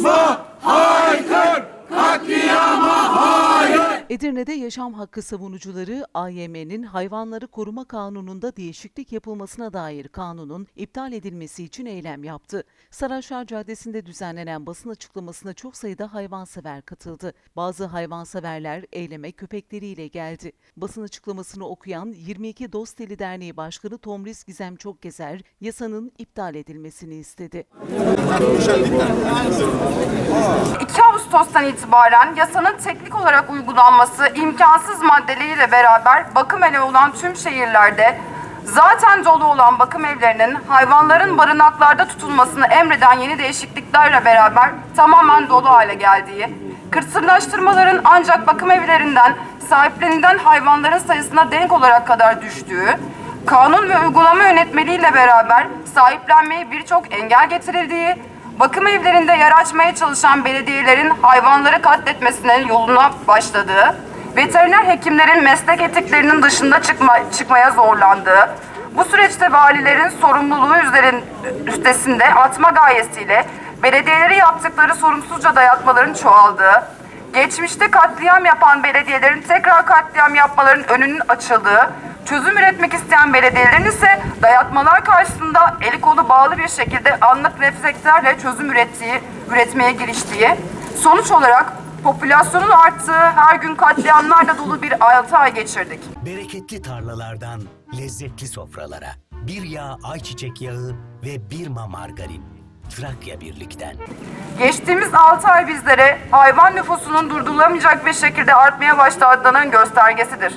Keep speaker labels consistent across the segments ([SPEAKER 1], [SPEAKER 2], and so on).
[SPEAKER 1] 四
[SPEAKER 2] Edirne'de yaşam hakkı savunucuları AYM'nin hayvanları koruma kanununda değişiklik yapılmasına dair kanunun iptal edilmesi için eylem yaptı. Saraçlar Caddesi'nde düzenlenen basın açıklamasına çok sayıda hayvansever katıldı. Bazı hayvanseverler eyleme köpekleriyle geldi. Basın açıklamasını okuyan 22 Dost Deli Derneği Başkanı Tomris Gizem Çokgezer yasanın iptal edilmesini istedi.
[SPEAKER 3] 2 Ağustos'tan itibaren yasanın teknik olarak uygulanması imkansız maddeleriyle beraber bakım evi olan tüm şehirlerde zaten dolu olan bakım evlerinin hayvanların barınaklarda tutulmasını emreden yeni değişikliklerle beraber tamamen dolu hale geldiği, kısırlaştırmaların ancak bakım evlerinden sahiplenilen hayvanların sayısına denk olarak kadar düştüğü, kanun ve uygulama yönetmeliğiyle beraber sahiplenmeye birçok engel getirildiği, bakım evlerinde yer açmaya çalışan belediyelerin hayvanları katletmesinin yoluna başladığı, veteriner hekimlerin meslek etiklerinin dışında çıkma, çıkmaya zorlandığı, bu süreçte valilerin sorumluluğu üzerin, üstesinde atma gayesiyle belediyeleri yaptıkları sorumsuzca dayatmaların çoğaldığı, geçmişte katliam yapan belediyelerin tekrar katliam yapmaların önünün açıldığı, çözüm üretmek isteyen belediyelerin ise dayatmalar karşısında eli kolu bağlı bir şekilde anlık reflekslerle çözüm ürettiği, üretmeye giriştiği, sonuç olarak popülasyonun arttığı her gün katliamlarla dolu bir 6 ay geçirdik.
[SPEAKER 4] Bereketli tarlalardan lezzetli sofralara. Bir yağ ayçiçek yağı ve bir ma margarin. Trakya Birlik'ten.
[SPEAKER 3] Geçtiğimiz 6 ay bizlere hayvan nüfusunun durdurulamayacak bir şekilde artmaya başladığının göstergesidir.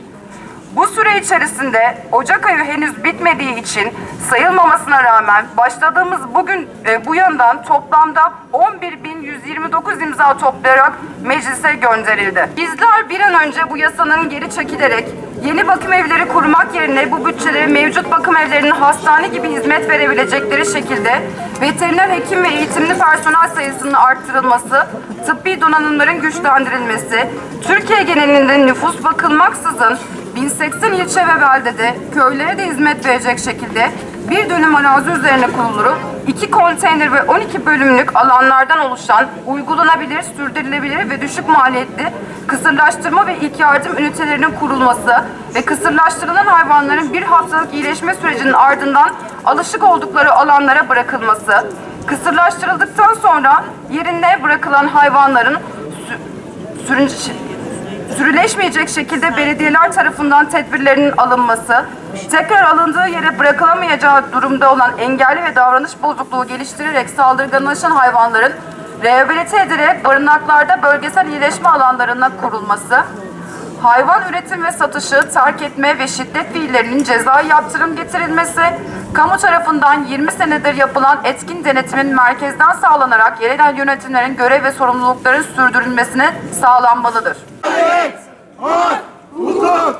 [SPEAKER 3] Bu süre içerisinde Ocak ayı henüz bitmediği için sayılmamasına rağmen başladığımız bugün e, bu yandan toplamda 11.129 imza toplayarak meclise gönderildi. Bizler bir an önce bu yasanın geri çekilerek yeni bakım evleri kurmak yerine bu bütçeleri mevcut bakım evlerinin hastane gibi hizmet verebilecekleri şekilde veteriner hekim ve eğitimli personel sayısının arttırılması, tıbbi donanımların güçlendirilmesi, Türkiye genelinde nüfus bakılmaksızın 1080 ilçe ve beldede köylere de hizmet verecek şekilde bir dönüm arazi üzerine kuruluru, iki konteyner ve 12 bölümlük alanlardan oluşan uygulanabilir, sürdürülebilir ve düşük maliyetli kısırlaştırma ve ilk yardım ünitelerinin kurulması ve kısırlaştırılan hayvanların bir haftalık iyileşme sürecinin ardından alışık oldukları alanlara bırakılması, kısırlaştırıldıktan sonra yerine bırakılan hayvanların sü- sürünce sürüleşmeyecek şekilde belediyeler tarafından tedbirlerinin alınması, tekrar alındığı yere bırakılamayacağı durumda olan engelli ve davranış bozukluğu geliştirerek saldırganlaşan hayvanların rehabilite edilerek barınaklarda bölgesel iyileşme alanlarına kurulması, hayvan üretim ve satışı, terk etme ve şiddet fiillerinin cezai yaptırım getirilmesi, kamu tarafından 20 senedir yapılan etkin denetimin merkezden sağlanarak yerel yönetimlerin görev ve sorumlulukların sürdürülmesine sağlanmalıdır.
[SPEAKER 1] Hak, hukuk,